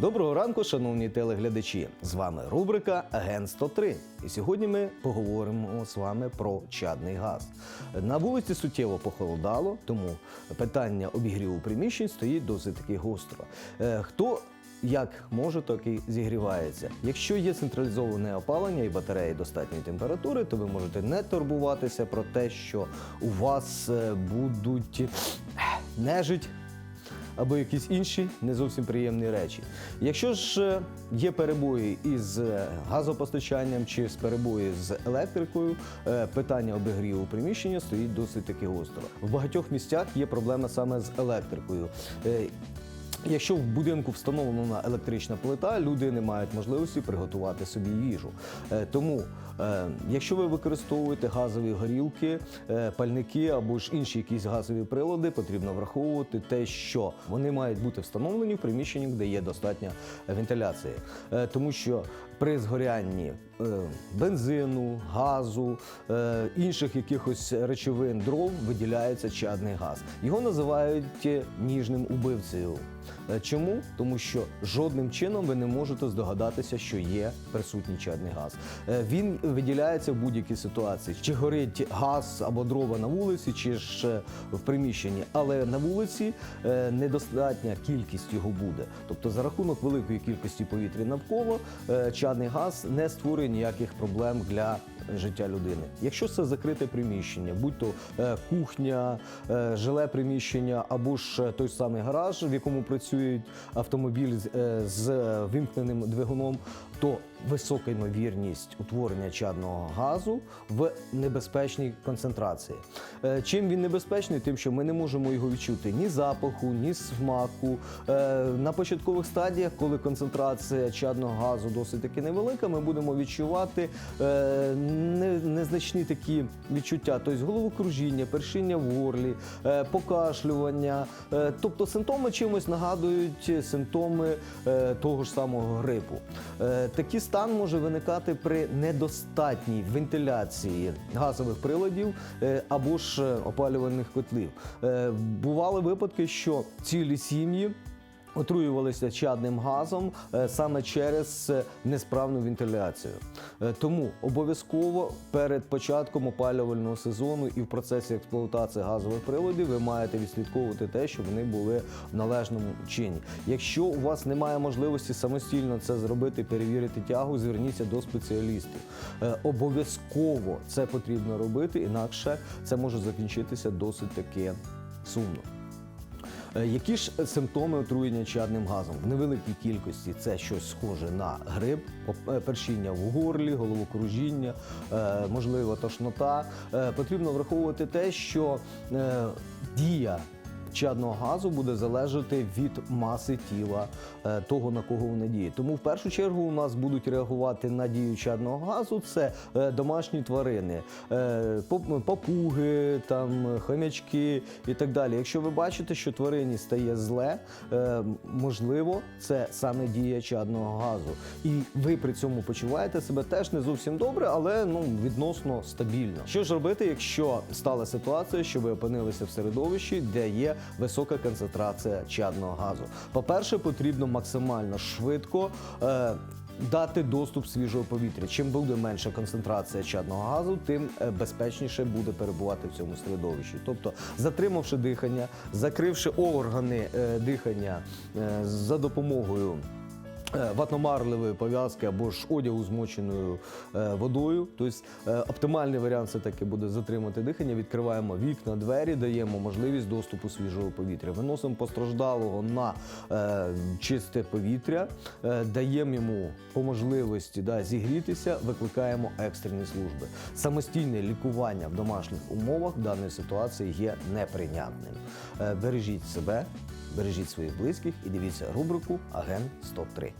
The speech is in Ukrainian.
Доброго ранку, шановні телеглядачі! З вами рубрика Агент 103. І сьогодні ми поговоримо з вами про чадний газ. На вулиці суттєво похолодало, тому питання обігріву приміщень стоїть досить таки гостро. Е, Хто як може, так і зігрівається. Якщо є централізоване опалення і батареї достатньої температури, то ви можете не турбуватися про те, що у вас е, будуть е, нежить або якісь інші не зовсім приємні речі. Якщо ж е, є перебої із е, газопостачанням чи з перебої з електрикою, е, питання обігріву приміщення стоїть досить таки гостро. В багатьох місцях є проблема саме з електрикою. Якщо в будинку встановлена електрична плита, люди не мають можливості приготувати собі їжу. Е, Тому, е, якщо ви використовуєте газові горілки, е, пальники або ж інші якісь газові прилади, потрібно враховувати те, що вони мають бути встановлені в приміщенні, де є достатня вентиляція. Е, Тому що при згорянні е, бензину, газу, е, інших якихось речовин дров виділяється чадний газ. Його називають е, ніжним убивцею. Чому? Тому що жодним чином ви не можете здогадатися, що є присутній чадний газ. Він виділяється в будь-якій ситуації. Чи горить газ або дрова на вулиці, чи ж в приміщенні, але на вулиці недостатня кількість його буде. Тобто, за рахунок великої кількості повітря навколо чадний газ не створює ніяких проблем для життя людини. Якщо це закрите приміщення, будь то е, кухня, е, жиле приміщення або ж е, той самий гараж, в якому працюють автомобіль з, вимкненим двигуном, то висока ймовірність утворення чадного газу в небезпечній концентрації. Е, Чим він небезпечний? Тим, що ми не можемо його відчути ні запаху, ні смаку. Е, На початкових стадіях, коли концентрація чадного газу досить таки невелика, ми будемо відчувати е, незначні такі відчуття, тобто головокружіння, першиння в горлі, покашлювання. Тобто симптоми чимось нагадують симптоми того ж самого грипу. Такий стан може виникати при недостатній вентиляції газових приладів е, або ж е, опалювальних котлів. Е, Бували випадки, що цілі сім'ї. Отруювалися чадним газом е, саме через е, несправну вентиляцію. Е, Тому обов'язково перед початком опалювального сезону і в процесі експлуатації газових приладів ви маєте відслідковувати те, щоб вони були в належному чині. Якщо у вас немає можливості самостійно це зробити, перевірити тягу, зверніться до спеціалістів. Обов'язково це потрібно робити, інакше це може закінчитися досить таки сумно. Е, Які ж симптоми отруєння чадним газом? В невеликій кількості це щось схоже на грип, е, першіння в горлі, головокружіння, е, можливо, тошнота. Потрібно враховувати те, що дія чадного газу буде залежати від маси тіла е, того, на кого вона діє. Тому в першу чергу у нас будуть реагувати на дію чадного газу. Це е, домашні тварини, е, папуги, там хомячки і так далі. Якщо ви бачите, що тварині стає зле, можливо, це саме дія чадного газу. І ви при цьому почуваєте себе теж не зовсім добре, але ну відносно стабільно. Що ж робити, якщо стала ситуація, що ви опинилися в середовищі, де є висока концентрація чадного газу? По-перше, потрібно максимально швидко. Е, Дати доступ свіжого повітря. Чим буде менша концентрація чадного газу, тим е, безпечніше буде перебувати в цьому середовищі. Тобто, затримавши дихання, закривши органи е, дихання е, за допомогою. Е, Ватномарливої пов'язки або ж одягу змоченою е, водою. Тобто е, оптимальний варіант це таки буде затримати дихання. Відкриваємо вікна, двері, даємо можливість доступу свіжого повітря. Виносимо постраждалого на чисте повітря, даємо йому по можливості да, зігрітися, викликаємо екстрені служби. Самостійне лікування в домашніх умовах в даної ситуації є неприйнятним. Бережіть себе, бережіть своїх близьких і дивіться рубрику Агент 103.